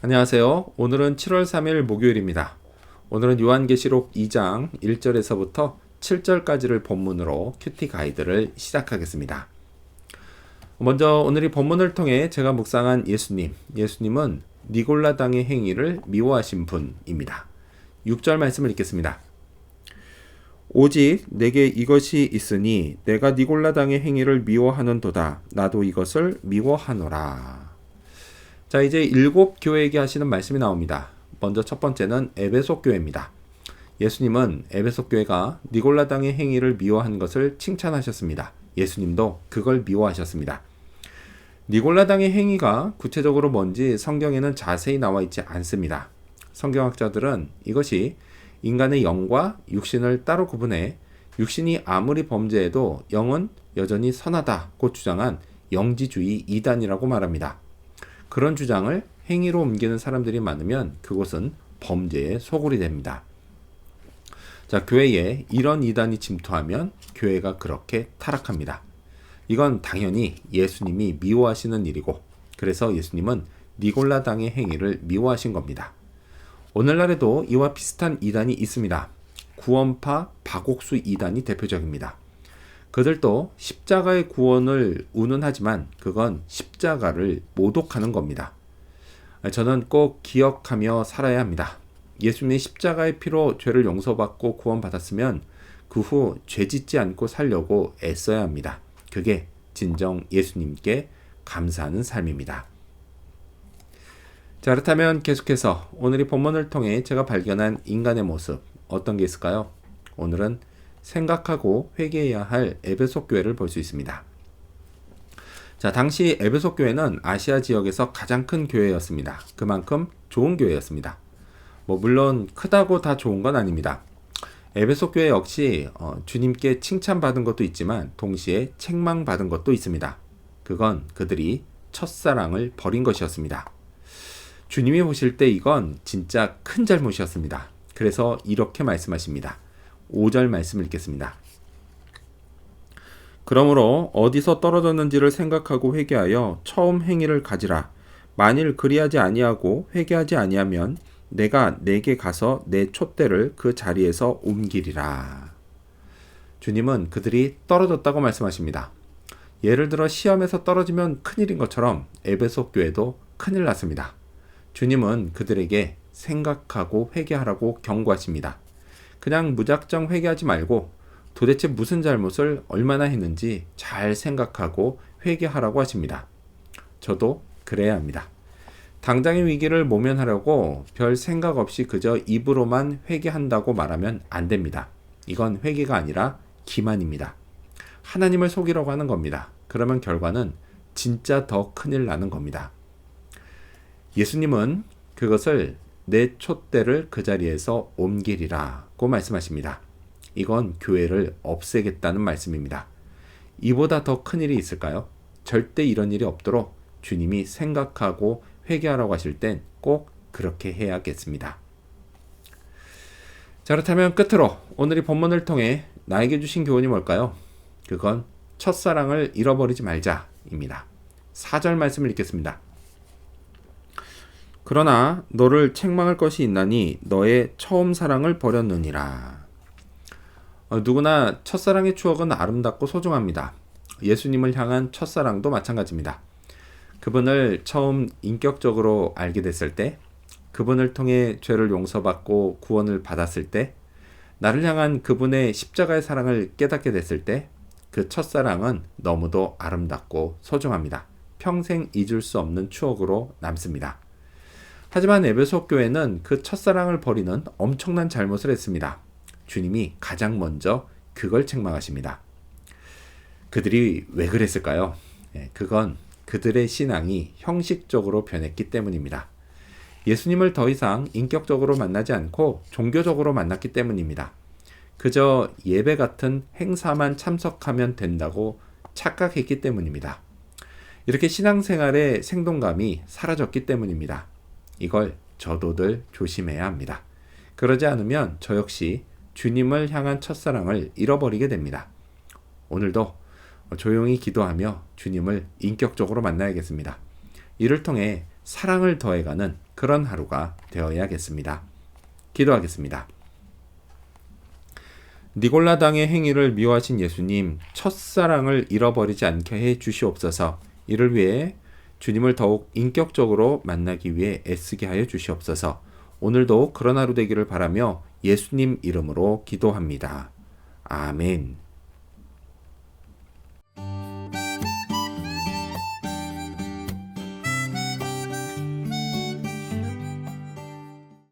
안녕하세요. 오늘은 7월 3일 목요일입니다. 오늘은 요한계시록 2장 1절에서부터 7절까지를 본문으로 큐티 가이드를 시작하겠습니다. 먼저 오늘 이 본문을 통해 제가 묵상한 예수님. 예수님은 니골라 당의 행위를 미워하신 분입니다. 6절 말씀을 읽겠습니다. 오직 내게 이것이 있으니 내가 니골라 당의 행위를 미워하는도다. 나도 이것을 미워하노라. 자, 이제 일곱 교회에게 하시는 말씀이 나옵니다. 먼저 첫 번째는 에베소 교회입니다. 예수님은 에베소 교회가 니골라 당의 행위를 미워한 것을 칭찬하셨습니다. 예수님도 그걸 미워하셨습니다. 니골라 당의 행위가 구체적으로 뭔지 성경에는 자세히 나와 있지 않습니다. 성경학자들은 이것이 인간의 영과 육신을 따로 구분해 육신이 아무리 범죄해도 영은 여전히 선하다고 주장한 영지주의 이단이라고 말합니다. 그런 주장을 행위로 옮기는 사람들이 많으면 그곳은 범죄의 소굴이 됩니다. 자, 교회에 이런 이단이 침투하면 교회가 그렇게 타락합니다. 이건 당연히 예수님이 미워하시는 일이고, 그래서 예수님은 니골라 당의 행위를 미워하신 겁니다. 오늘날에도 이와 비슷한 이단이 있습니다. 구원파 박옥수 이단이 대표적입니다. 그들도 십자가의 구원을 운운하지만 그건 십자가를 모독하는 겁니다. 저는 꼭 기억하며 살아야 합니다. 예수님의 십자가의 피로 죄를 용서받고 구원받았으면 그 후 죄 짓지 않고 살려고 애써야 합니다. 그게 진정 예수님께 감사하는 삶입니다. 자, 그렇다면 계속해서 오늘 이 본문을 통해 제가 발견한 인간의 모습 어떤 게 있을까요? 오늘은 생각하고 회개해야 할 에베소 교회를 볼 수 있습니다. 자, 당시 에베소 교회는 아시아 지역에서 가장 큰 교회였습니다. 그만큼 좋은 교회였습니다. 뭐 물론 크다고 다 좋은 건 아닙니다. 에베소 교회 역시 어, 주님께 칭찬받은 것도 있지만 동시에 책망받은 것도 있습니다. 그건 그들이 첫사랑을 버린 것이었습니다. 주님이 보실 때 이건 진짜 큰 잘못이었습니다. 그래서 이렇게 말씀하십니다. 5절 말씀 읽겠습니다. 그러므로 어디서 떨어졌는지를 생각하고 회개하여 처음 행위를 가지라. 만일 그리하지 아니하고 회개하지 아니하면 내가 내게 가서 내 촛대를 그 자리에서 옮기리라. 주님은 그들이 떨어졌다고 말씀하십니다. 예를 들어 시험에서 떨어지면 큰일인 것처럼 에베소 교회도 큰일 났습니다. 주님은 그들에게 생각하고 회개하라고 경고하십니다. 그냥 무작정 회개하지 말고 도대체 무슨 잘못을 얼마나 했는지 잘 생각하고 회개하라고 하십니다. 저도 그래야 합니다. 당장의 위기를 모면하려고 별 생각 없이 그저 입으로만 회개한다고 말하면 안 됩니다. 이건 회개가 아니라 기만입니다. 하나님을 속이려고 하는 겁니다. 그러면 결과는 진짜 더 큰일 나는 겁니다. 예수님은 그것을 내 촛대를 그 자리에서 옮기리라고 말씀하십니다. 이건 교회를 없애겠다는 말씀입니다. 이보다 더 큰 일이 있을까요? 절대 이런 일이 없도록 주님이 생각하고 회개하라고 하실 땐 꼭 그렇게 해야겠습니다. 자, 그렇다면 끝으로 오늘 이 본문을 통해 나에게 주신 교훈이 뭘까요? 그건 첫사랑을 잃어버리지 말자입니다. 4절 말씀을 읽겠습니다. 그러나 너를 책망할 것이 있나니 너의 처음 사랑을 버렸느니라. 어, 누구나 첫사랑의 추억은 아름답고 소중합니다. 예수님을 향한 첫사랑도 마찬가지입니다. 그분을 처음 인격적으로 알게 됐을 때, 그분을 통해 죄를 용서받고 구원을 받았을 때, 나를 향한 그분의 십자가의 사랑을 깨닫게 됐을 때, 그 첫사랑은 너무도 아름답고 소중합니다. 평생 잊을 수 없는 추억으로 남습니다. 하지만 에베소 교회는 그 첫사랑을 버리는 엄청난 잘못을 했습니다. 주님이 가장 먼저 그걸 책망하십니다. 그들이 왜 그랬을까요? 예, 그건 그들의 신앙이 형식적으로 변했기 때문입니다. 예수님을 더 이상 인격적으로 만나지 않고 종교적으로 만났기 때문입니다. 그저 예배 같은 행사만 참석하면 된다고 착각했기 때문입니다. 이렇게 신앙생활의 생동감이 사라졌기 때문입니다. 이걸 저도들 조심해야 합니다. 그러지 않으면 저 역시 주님을 향한 첫사랑을 잃어버리게 됩니다. 오늘도 조용히 기도하며 주님을 인격적으로 만나야겠습니다. 이를 통해 사랑을 더해가는 그런 하루가 되어야겠습니다. 기도하겠습니다. 니골라당의 행위를 미워하신 예수님, 첫사랑을 잃어버리지 않게 해 주시옵소서. 이를 위해 주님을 더욱 인격적으로 만나기 위해 애쓰게 하여 주시옵소서. 오늘도 그런 하루 되기를 바라며 예수님 이름으로 기도합니다. 아멘.